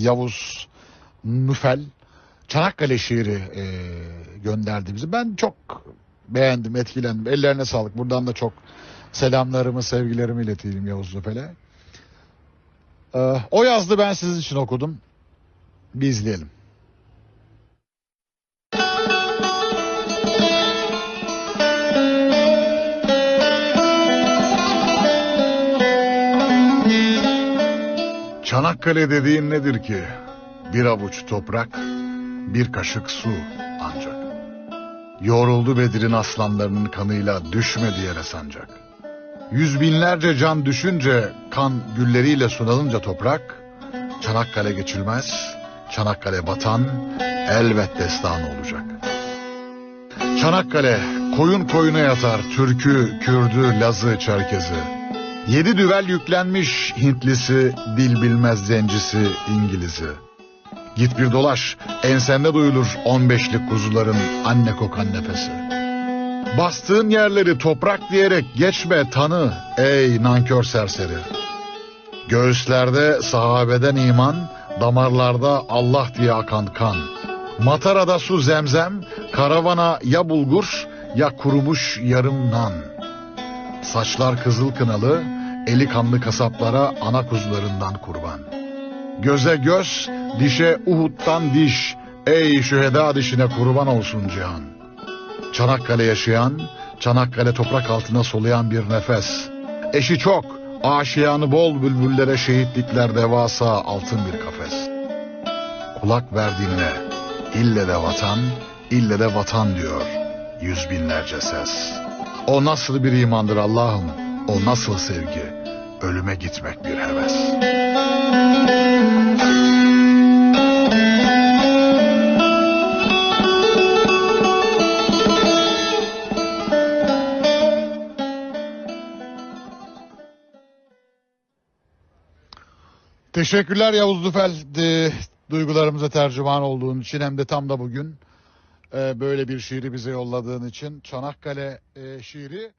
Yavuz Nufel Çanakkale şiiri e, gönderdi bize. Ben çok beğendim, etkilendim. Ellerine sağlık. Buradan da çok selamlarımı, sevgilerimi ileteyim Yavuz Nufel'e. E, o yazdı ben sizin için okudum. Bir izleyelim. Çanakkale dediğin nedir ki? Bir avuç toprak, bir kaşık su ancak. Yoruldu Bedir'in aslanlarının kanıyla düşmedi yere sancak. Yüz binlerce can düşünce kan gülleriyle sunalınca toprak, Çanakkale geçilmez, Çanakkale batan elbet destanı olacak. Çanakkale koyun koyuna yatar Türkü, Kürdü, Lazı, Çerkezi. Yedi düvel yüklenmiş Hintlisi, dil bilmez zencisi, İngiliz'i. Git bir dolaş, ensende duyulur on beşlik kuzuların anne kokan nefesi. Bastığın yerleri toprak diyerek geçme tanı ey nankör serseri. Göğüslerde sahabeden iman, damarlarda Allah diye akan kan. Matarada su zemzem, karavana ya bulgur ya kurumuş yarım nan. Saçlar kızıl kınalı, eli kanlı kasaplara ana kuzularından kurban. Göze göz, dişe Uhud'dan diş, ey şüheda dişine kurban olsun cihan. Çanakkale yaşayan, Çanakkale toprak altına soluyan bir nefes. Eşi çok, aşiyanı bol bülbüllere şehitlikler devasa altın bir kafes. Kulak verdiğine, ille de vatan, ille de vatan diyor yüz binlerce ses. O nasıl bir imandır Allah'ım, o nasıl sevgi, ölüme gitmek bir heves. Teşekkürler Yavuz Düfel e, duygularımıza tercüman olduğun için hem de tam da bugün e, böyle bir şiiri bize yolladığın için Çanakkale e, şiiri